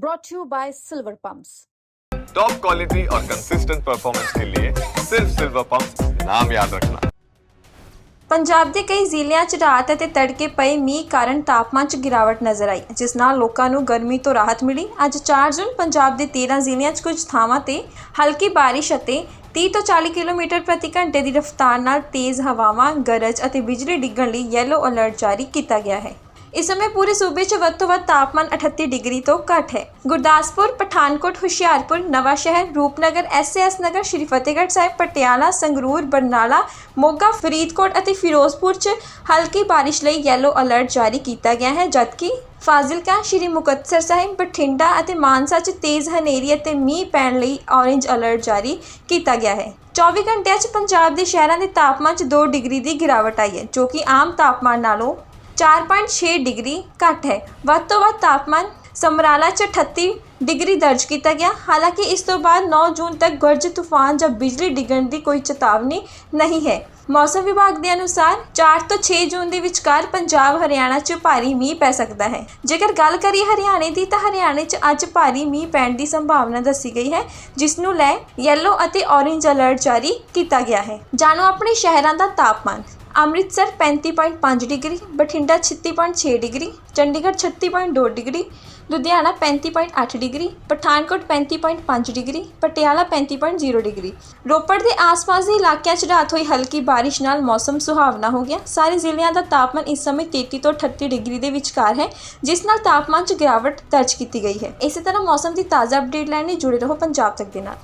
brought to you by Silver Pumps. Top quality और consistent performance के लिए सिर्फ सिल्वर पंप नाम याद रखना ਪੰਜਾਬ ਦੇ ਕਈ ਜ਼ਿਲ੍ਹਿਆਂ 'ਚ ਰਾਤ ਅਤੇ ਤੜਕੇ ਪਏ ਮੀਂਹ ਕਾਰਨ ਤਾਪਮਾਨ 'ਚ ਗਿਰਾਵਟ ਨਜ਼ਰ ਆਈ ਜਿਸ ਨਾਲ ਲੋਕਾਂ ਨੂੰ ਗਰਮੀ ਤੋਂ ਰਾਹਤ ਮਿਲੀ ਅੱਜ 4 ਜੂਨ ਪੰਜਾਬ ਦੇ 13 ਜ਼ਿਲ੍ਹਿਆਂ 'ਚ ਕੁਝ ਥਾਵਾਂ ਤੇ ਹਲਕੀ ਬਾਰਿਸ਼ ਅਤੇ 30 ਤੋਂ 40 ਕਿਲੋਮੀਟਰ ਪ੍ਰਤੀ ਘੰਟੇ ਦੀ ਰਫ਼ਤਾਰ ਨਾਲ ਤੇਜ਼ ਹਵਾਵਾਂ ਗਰਜ ਅਤੇ ਬਿਜਲੀ ਡਿੱਗਣ ਲਈ ਯੈਲੋ ਅਲਰਟ ਜਾਰੀ ਕੀਤਾ ਗਿਆ ਹੈ ਇਸ ਸਮੇਂ ਪੂਰੇ ਸੂਬੇ 'ਚ ਵੱਧ ਤੋਂ ਵੱਧ ਤਾਪਮਾਨ 38 ਡਿਗਰੀ ਤੋਂ ਘੱਟ ਹੈ। ਗੁਰਦਾਸਪੁਰ, ਪਠਾਨਕੋਟ, ਹੁਸ਼ਿਆਰਪੁਰ ਨਵਾਂ ਸ਼ਹਿਰ ਰੂਪਨਗਰ ਐਸਐਸ ਨਗਰ, ਸ਼੍ਰੀ ਫਤਿਹਗੜ੍ਹ ਸਾਹਿਬ, ਪਟਿਆਲਾ, ਸੰਗਰੂਰ, ਬਰਨਾਲਾ, ਮੋਗਾ, ਫਰੀਦਕੋਟ ਅਤੇ ਫਿਰੋਜ਼ਪੁਰ 'ਚ ਹਲਕੀ ਬਾਰਿਸ਼ ਲਈ ਯੈਲੋ ਅਲਰਟ ਜਾਰੀ ਕੀਤਾ ਗਿਆ ਹੈ, ਜਦਕਿ ਫਾਜ਼ਿਲਕਾ, ਸ਼੍ਰੀ ਮੁਕਤਸਰ ਸਾਹਿਬ, ਬਠਿੰਡਾ ਅਤੇ ਮਾਨਸਾ 'ਚ ਤੇਜ਼ ਹਨੇਰੀ ਅਤੇ ਮੀਂਹ ਪੈਣ ਲਈ ਔਰੇਂਜ ਅਲਰਟ ਜਾਰੀ ਕੀਤਾ ਗਿਆ ਹੈ। 24 ਘੰਟਿਆਂ 'ਚ ਪੰਜਾਬ ਦੇ ਸ਼ਹਿਰਾਂ ਦੇ ਤਾਪਮਾਨ 'ਚ 2 ਡਿਗਰੀ ਦੀ ਗਿਰਾਵਟ ਆਈ ਹੈ, ਜੋ ਕਿ ਆਮ ਤਾਪਮਾਨ ਨਾਲੋਂ 4.6 ਡਿਗਰੀ ਘੱਟ ਹੈ। ਵੱਧ ਤੋਂ ਵੱਧ ਤਾਪਮਾਨ ਸਮਰਾਲਾ 'ਚ 38 ਡਿਗਰੀ ਦਰਜ ਕੀਤਾ ਗਿਆ। ਹਾਲਾਂਕਿ ਇਸ ਤੋਂ ਬਾਅਦ 9 ਜੂਨ ਤੱਕ ਗਰਜ ਤੂਫਾਨ ਜਾਂ ਬਿਜਲੀ ਡਿੱਗਣ ਦੀ ਕੋਈ ਚੇਤਾਵਨੀ ਨਹੀਂ ਹੈ। ਮੌਸਮ ਵਿਭਾਗ ਦੇ ਅਨੁਸਾਰ 4 ਤੋਂ 6 ਜੂਨ ਦੇ ਵਿਚਕਾਰ ਪੰਜਾਬ, ਹਰਿਆਣਾ 'ਚ ਭਾਰੀ ਮੀਂਹ ਪੈ ਸਕਦਾ ਹੈ। ਜੇਕਰ ਗੱਲ ਕਰੀਏ ਹਰਿਆਣੇ ਦੀ, ਤਾਂ ਹਰਿਆਣੇ 'ਚ ਅੱਜ ਭਾਰੀ ਮੀਂਹ ਪੈਣ ਦੀ ਸੰਭਾਵਨਾ ਦੱਸੀ ਗਈ ਹੈ, ਜਿਸ ਨੂੰ ਲੈ ਯੈਲੋ ਅਤੇ ਔਰੇਂਜ ਅਲਰਟ ਜਾਰੀ ਕੀਤਾ ਗਿਆ ਹੈ। ਜਾਣੋ, ਆਪਣੇ ਸ਼ਹਿਰਾਂ ਦਾ ਤਾਪਮਾਨ Amritsar 35.5 degree, Bathinda 36.6 degree, Chandigarh 36.2 degree, Ludhiana 35.8 degree, Pathankot 35.5 degree, Patiala 35.0 degree. Ropar ਦੇ ਆਸ-ਪਾਸ ਦੇ ਇਲਾਕਿਆਂ 'ਚ ਰਾਤ ਹੋਈ ਹਲਕੀ ਬਾਰਿਸ਼ ਨਾਲ ਮੌਸਮ ਸੁਹਾਵਣਾ ਹੋ ਗਿਆ। ਸਾਰੇ ਜ਼ਿਲ੍ਹਿਆਂ ਦਾ ਤਾਪਮਾਨ ਇਸ ਸਮੇਂ 33 ਤੋਂ 38 ਡਿਗਰੀ ਦੇ ਵਿਚਕਾਰ ਹੈ, ਜਿਸ ਨਾਲ ਤਾਪਮਾਨ 'ਚ ਗਿਰਾਵਟ ਦਰਜ ਕੀਤੀ ਗਈ ਹੈ। ਇਸੇ ਤਰ੍ਹਾਂ ਮੌਸਮ ਦੀ ਤਾਜ਼ਾ ਅਪਡੇਟ ਲੈਣ ਲਈ ਜੁੜੇ ਰਹੋ ਪੰਜਾਬ ਤੱਕ ਦੇ ਨਾਲ।